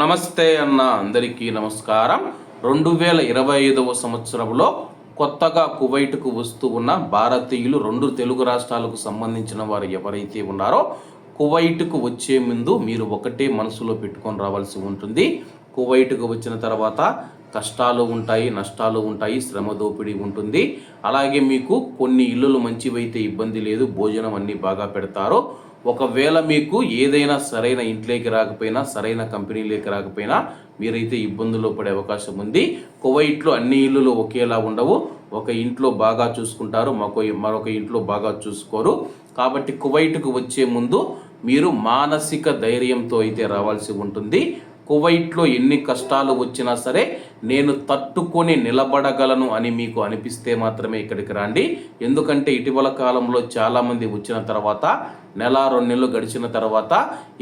నమస్తే అన్న అందరికీ నమస్కారం. రెండు వేల ఇరవై ఐదవ సంవత్సరంలో కొత్తగా కువైట్కు వస్తూ ఉన్న భారతీయులు రెండు తెలుగు రాష్ట్రాలకు సంబంధించిన వారు ఎవరైతే ఉన్నారో కువైట్కు వచ్చే ముందు మీరు ఒకటే మనసులో పెట్టుకొని రావాల్సి ఉంటుంది. కువైట్కు వచ్చిన తర్వాత కష్టాలు ఉంటాయి నష్టాలు ఉంటాయి శ్రమ దోపిడీ ఉంటుంది. అలాగే మీకు కొన్ని ఇల్లులు మంచివైతే ఇబ్బంది లేదు భోజనం అన్నీ బాగా పెడతారు. ఒకవేళ మీకు ఏదైనా సరైన ఇంట్లోకి రాకపోయినా సరైన కంపెనీలోకి రాకపోయినా మీరైతే ఇబ్బందుల్లో పడే అవకాశం ఉంది. కువైట్లో అన్ని ఇల్లులు ఒకేలా ఉండవు. ఒక ఇంట్లో బాగా చూసుకుంటారు మరొక మరొక ఇంట్లో బాగా చూసుకోరు. కాబట్టి కువైట్కు వచ్చే ముందు మీరు మానసిక ధైర్యంతో అయితే రావాల్సి ఉంటుంది. కువైట్లో ఎన్ని కష్టాలు వచ్చినా సరే నేను తట్టుకొని నిలబడగలను అని మీకు అనిపిస్తే మాత్రమే ఇక్కడికి రండి. ఎందుకంటే ఇటీవల కాలంలో చాలామంది వచ్చిన తర్వాత నెల రెండు నెలలు గడిచిన తర్వాత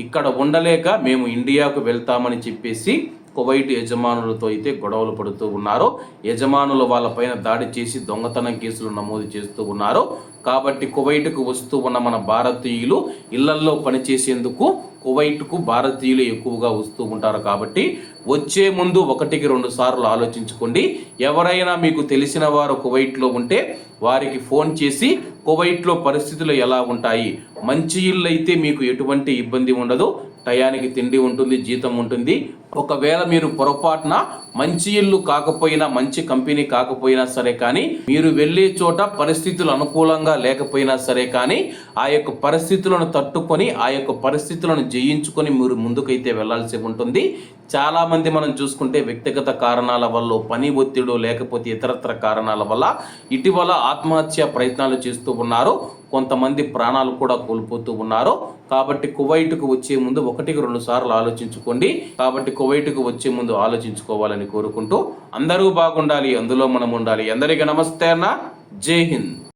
ఇక్కడ ఉండలేక మేము ఇండియాకు వెళ్తామని చెప్పేసి కువైట్ యజమానులతో అయితే గొడవలు పడుతూ ఉన్నారు. యజమానులు వాళ్ళపైన దాడి చేసి దొంగతనం కేసులు నమోదు చేస్తూ ఉన్నారు. కాబట్టి కువైట్కు వస్తూ ఉన్న మన భారతీయులు ఇళ్ళల్లో పనిచేసేందుకు కువైట్కు భారతీయులు ఎక్కువగా వస్తూ ఉంటారు కాబట్టి వచ్చే ముందు ఒకటికి రెండు సార్లు ఆలోచించుకోండి. ఎవరైనా మీకు తెలిసిన వారు కువైట్లో ఉంటే వారికి ఫోన్ చేసి కువైట్లో పరిస్థితులు ఎలా ఉంటాయి? మంచి ఇల్లు అయితే మీకు ఎటువంటి ఇబ్బంది ఉండదు. టయానికి తిండి ఉంటుంది జీతం ఉంటుంది. ఒకవేళ మీరు పొరపాటున మంచి ఇల్లు కాకపోయినా మంచి కంపెనీ కాకపోయినా సరే కానీ మీరు వెళ్ళే చోట పరిస్థితులు అనుకూలంగా లేకపోయినా సరే కానీ ఆ యొక్క పరిస్థితులను తట్టుకొని ఆ యొక్క పరిస్థితులను జయించుకొని మీరు ముందుకైతే వెళ్ళాల్సి ఉంటుంది. చాలా చాలామంది మనం చూసుకుంటే వ్యక్తిగత కారణాల వల్ల పని ఒత్తిడి లేకపోతే ఇతరత్ర కారణాల వల్ల ఇటీవల ఆత్మహత్య ప్రయత్నాలు చేస్తూ ఉన్నారు. కొంతమంది ప్రాణాలు కూడా కోల్పోతూ ఉన్నారు. కాబట్టి కువైట్కు వచ్చే ముందు ఒకటికి రెండు సార్లు ఆలోచించుకోండి. కాబట్టి కువైట్కు వచ్చే ముందు ఆలోచించుకోవాలని కోరుకుంటూ అందరూ బాగుండాలి అందులో మనం ఉండాలి. అందరికీ నమస్తే అన్న. జై హింద్.